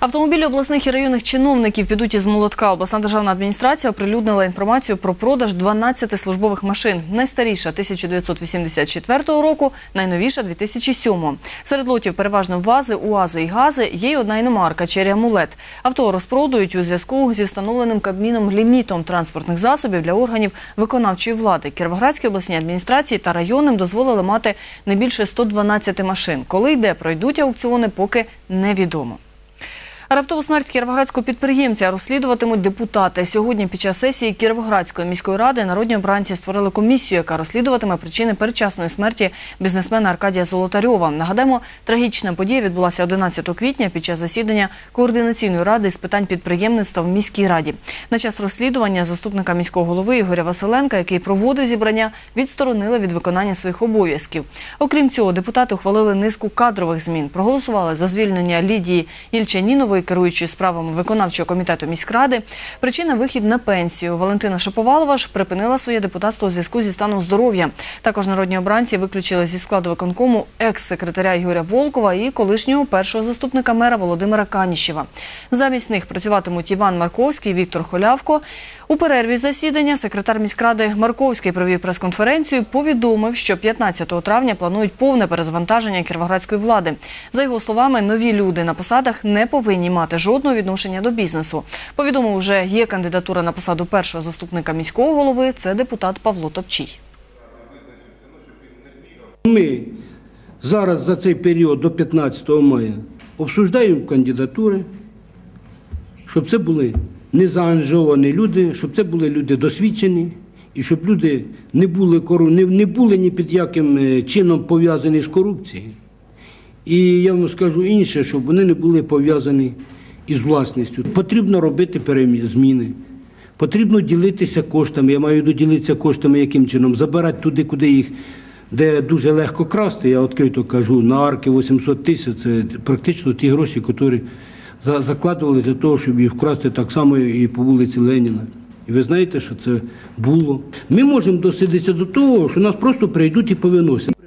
Автомобілі обласних і районних чиновників підуть із молотка. Обласна державна адміністрація оприлюднила інформацію про продаж 12 службових машин. Найстаріша 1984 року, найновіша 2007. Серед лотів переважно ВАЗи, УАЗи і ГАЗи. Є й одна іномарка Черрі Амулет. Авто розпродують у зв'язку зі встановленим Кабміном лімітом транспортних засобів для органів виконавчої влади. Кіровоградській обласній адміністрації та районним дозволили мати не більше 112 машин. Коли йде пройдуть аукціони, поки невідомо. Раптову смерть кіровоградського підприємця розслідуватимуть депутати. Сьогодні під час сесії Кіровоградської міської ради народні обранці створили комісію, яка розслідуватиме причини передчасної смерті бізнесмена Аркадія Золотарьова. Нагадаємо, трагічна подія відбулася 11 квітня під час засідання координаційної ради з питань підприємництва в міській раді. На час розслідування заступника міського голови Ігоря Василенка, який проводив зібрання, відсторонили від виконання своїх обов'язків. Окрім цього, депутати ухвалили низку кадрових змін. Проголосували за звільнення Лідії Ільчанінової, керуючої справами виконавчого комітету міськради. Причина вихід на пенсію. Валентина Шаповалова ж припинила своє депутатство у зв'язку зі станом здоров'я. Також народні обранці виключили зі складу виконкому екс-секретаря Ігоря Волкова і колишнього першого заступника мера Володимира Каніщева. Замість них працюватимуть Іван Марковський, Віктор Холявко. У перерві засідання секретар міськради Марковський провів прес-конференцію. Повідомив, що 15 травня планують повне перезвантаження кіровоградської влади. За його словами, нові люди на посадах не повинні мати жодного відношення до бізнесу. Повідомив, вже є кандидатура на посаду першого заступника міського голови. Це депутат Павло Топчій. Ми зараз за цей період до 15 мая обсуждаємо кандидатури, щоб це були незаанжовані люди, щоб це були люди досвідчені, і щоб люди не були, кору- не, не були ні під яким е, чином пов'язані з корупцією. І я вам скажу інше, щоб вони не були пов'язані із власністю. Потрібно робити зміни. Потрібно ділитися коштами. Я маю ділитися коштами яким чином? Забирати туди, куди їх, де дуже легко красти. Я відкрито кажу, на арки 800 тисяч це практично ті гроші, які закладували для того, щоб їх вкрасти так само і по вулиці Леніна. І ви знаєте, що це було. Ми можемо досидитися до того, що нас просто прийдуть і повиносять.